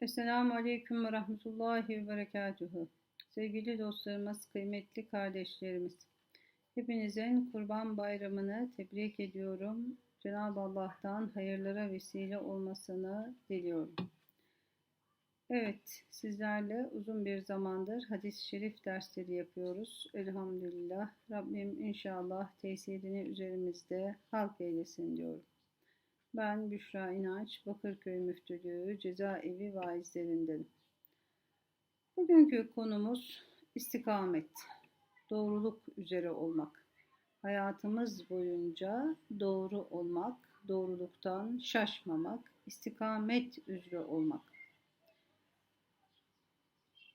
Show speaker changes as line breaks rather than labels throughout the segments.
Esselamu Aleyküm ve Rahmetullahi ve Berekatuhu. Sevgili dostlarımız, kıymetli kardeşlerimiz. Hepinizin Kurban Bayramı'nı tebrik ediyorum. Cenab-ı Allah'tan hayırlara vesile olmasını diliyorum. Evet, sizlerle uzun bir zamandır hadis-i şerif dersleri yapıyoruz. Elhamdülillah. Rabbim inşallah tesirini üzerimizde halk eylesin diyorum. Ben Büşra İnanç, Bakırköy Müftülüğü Cezaevi vaizlerindenim. Bugünkü konumuz istikamet, doğruluk üzere olmak. Hayatımız boyunca doğru olmak, doğruluktan şaşmamak, istikamet üzere olmak.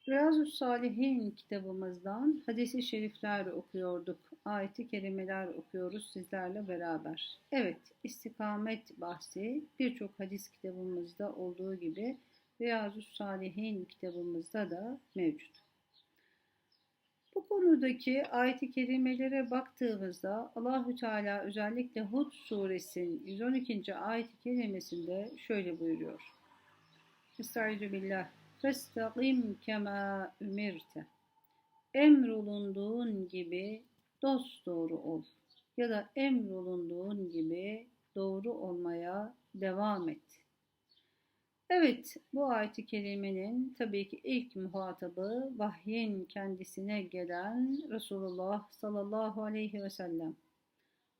Riyazu Salihin kitabımızdan hadisi şerifler okuyorduk. Ayeti kelimeler okuyoruz sizlerle beraber. Evet, istikamet bahsi birçok hadis kitabımızda olduğu gibi Riyazu Salihin kitabımızda da mevcut. Bu konudaki ayet-i kerimelere baktığımızda Allahü Teala özellikle Hud suresinin 112. ayet-i kerimesinde şöyle buyuruyor. Estaizu billah. Festakim kema ümirte. Emrolunduğun gibi dost doğru ol. Ya da emrolunduğun gibi doğru olmaya devam et. Evet, bu ayet-i kerimenin tabii ki ilk muhatabı vahyin kendisine gelen Resulullah sallallahu aleyhi ve sellem.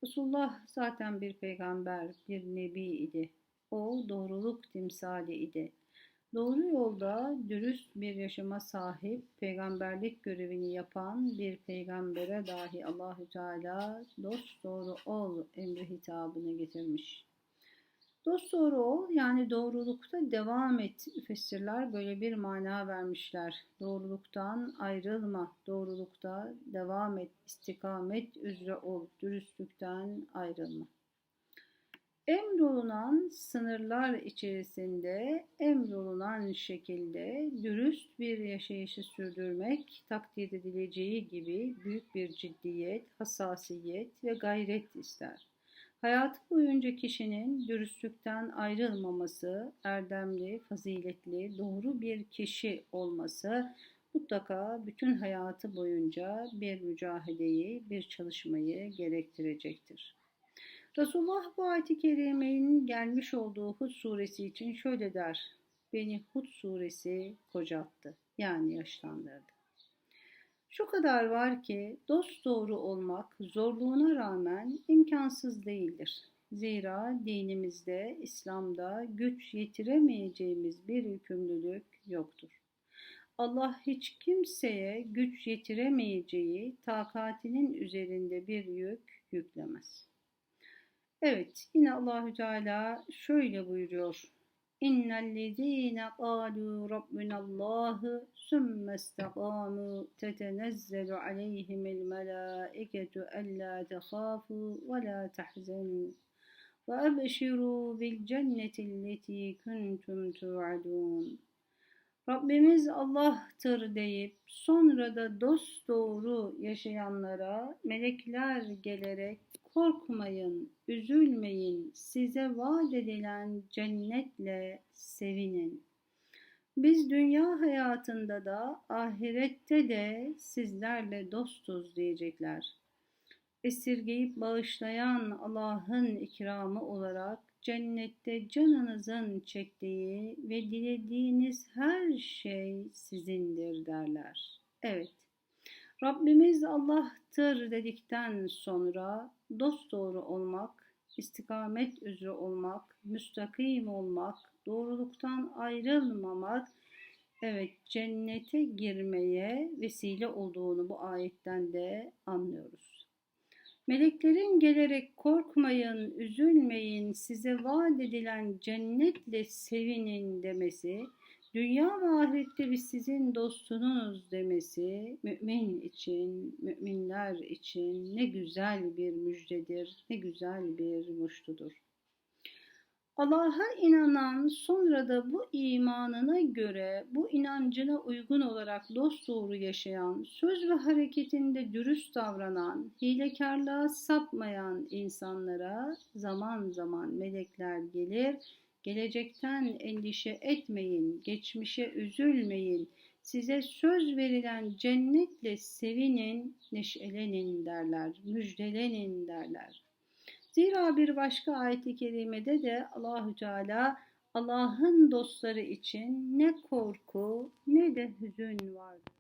Resulullah zaten bir peygamber, bir nebi idi. O doğruluk timsali idi. Doğru yolda dürüst bir yaşama sahip, peygamberlik görevini yapan bir peygambere dahi Allahü Teala dost doğru ol emri hitabını getirmiş. Dost doğru ol yani doğrulukta devam et. Müfessirler böyle bir mana vermişler. Doğruluktan ayrılma, doğrulukta devam et, istikamet üzere ol, dürüstlükten ayrılma. Emrolunan sınırlar içerisinde emrolunan şekilde dürüst bir yaşayışı sürdürmek takdir edileceği gibi büyük bir ciddiyet, hassasiyet ve gayret ister. Hayatı boyunca kişinin dürüstlükten ayrılmaması, erdemli, faziletli, doğru bir kişi olması mutlaka bütün hayatı boyunca bir mücahedeyi, bir çalışmayı gerektirecektir. Resulullah bu ayet-i kerimenin gelmiş olduğu Hud suresi için şöyle der. Beni Hud suresi kocattı. Yani yaşlandırdı. Şu kadar var ki dost doğru olmak zorluğuna rağmen imkansız değildir. Zira dinimizde, İslam'da güç yetiremeyeceğimiz bir yükümlülük yoktur. Allah hiç kimseye güç yetiremeyeceği takatinin üzerinde bir yük yüklemez. Evet, yine Allahü Teala şöyle buyuruyor. İnnellezîne qâlû rabbunallâhu sümme istekâmû tetenezzelu aleyhimel melâiketu ellâ tehâfû ve lâ tehzenû ebşirû bil cennetilleti kuntum tu'adûn. Rabbimiz Allah'tır deyip sonra da dost doğru yaşayanlara melekler gelerek korkmayın, üzülmeyin, size vaat edilen cennetle sevinin. Biz dünya hayatında da ahirette de sizlerle dostuz diyecekler. Esirgeyip bağışlayan Allah'ın ikramı olarak cennette canınızın çektiği ve dilediğiniz her şey sizindir derler. Evet, Rabbimiz Allah'tır dedikten sonra dosdoğru olmak, istikamet üzere olmak, müstakim olmak, doğruluktan ayrılmamak, evet cennete girmeye vesile olduğunu bu ayetten de anlıyoruz. Meleklerin gelerek korkmayın, üzülmeyin, size vaat edilen cennetle sevinin demesi, dünya ve ahirette biz sizin dostunuz demesi mümin için, müminler için ne güzel bir müjdedir, ne güzel bir muştudur. Allah'a inanan sonra da bu imanına göre, bu inancına uygun olarak dosdoğru yaşayan, söz ve hareketinde dürüst davranan, hilekarlığa sapmayan insanlara zaman zaman melekler gelir Gelecekten endişe etmeyin, geçmişe üzülmeyin. Size söz verilen cennetle sevinin, neşelenin derler, müjdelenin derler. Zira bir başka ayet-i kerimede de Allahü Teala Allah'ın dostları için ne korku ne de hüzün vardır.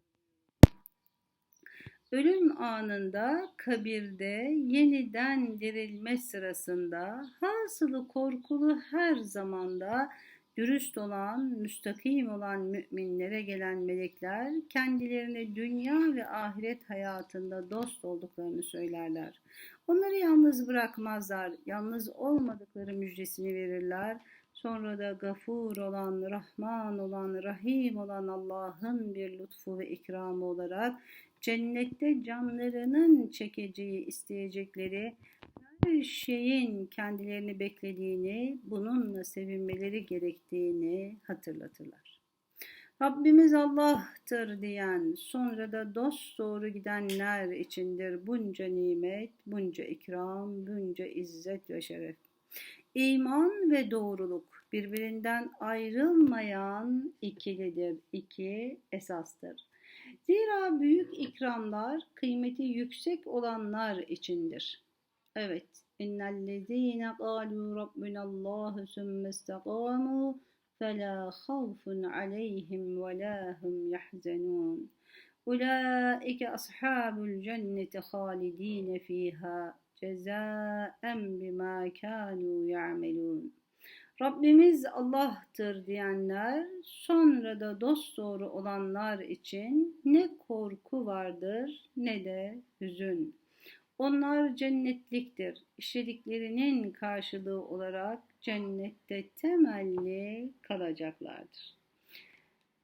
Ölüm anında, kabirde, yeniden dirilme sırasında, hasılı korkulu her zamanda dürüst olan, müstakim olan müminlere gelen melekler kendilerine dünya ve ahiret hayatında dost olduklarını söylerler. Onları yalnız bırakmazlar, yalnız olmadıkları müjdesini verirler. Sonra da gafur olan, rahman olan, rahim olan Allah'ın bir lütfu ve ikramı olarak cennette canlarının çekeceği, isteyecekleri her şeyin kendilerini beklediğini, bununla sevinmeleri gerektiğini hatırlatırlar. Rabbimiz Allah'tır diyen, sonra da dost doğru gidenler içindir bunca nimet, bunca ikram, bunca izzet ve şeref. İman ve doğruluk birbirinden ayrılmayan ikilidir, iki esastır. Zira büyük ikramlar kıymeti yüksek olanlar içindir. Evet. İnnellezîne kâlû rabbinallâhu sümme istakâmû فَلَا خَوْفٌ عَلَيْهِمْ وَلَا هُمْ يَحْزَنُونَ أولئك أصحاب الجنة خالدين فيها جزاء بما كانوا Rabbimiz Allah'tır diyenler, sonra da dosdoğru olanlar için ne korku vardır ne de hüzün. Onlar cennetliktir. İşlediklerinin karşılığı olarak cennette temelli kalacaklardır.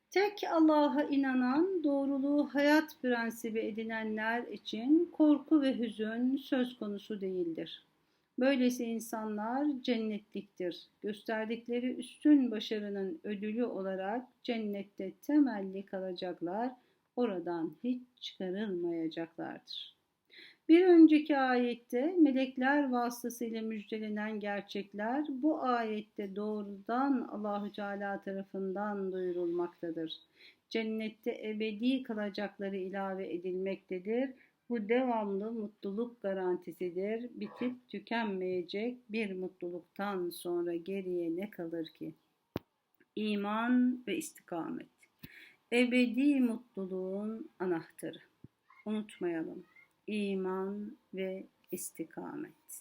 Tek Allah'a inanan, doğruluğu hayat prensibi edinenler için korku ve hüzün söz konusu değildir. Böylesi insanlar cennetliktir. Gösterdikleri üstün başarının ödülü olarak cennette temelli kalacaklar, oradan hiç çıkarılmayacaklardır. Bir önceki ayette melekler vasıtasıyla müjdelenen gerçekler bu ayette doğrudan Allahü Teala tarafından duyurulmaktadır. Cennette ebedi kalacakları ilave edilmektedir. Bu devamlı mutluluk garantisidir. Bitip tükenmeyecek bir mutluluktan sonra geriye ne kalır ki? İman ve istikamet. Ebedi mutluluğun anahtarı. Unutmayalım iman ve istikamet.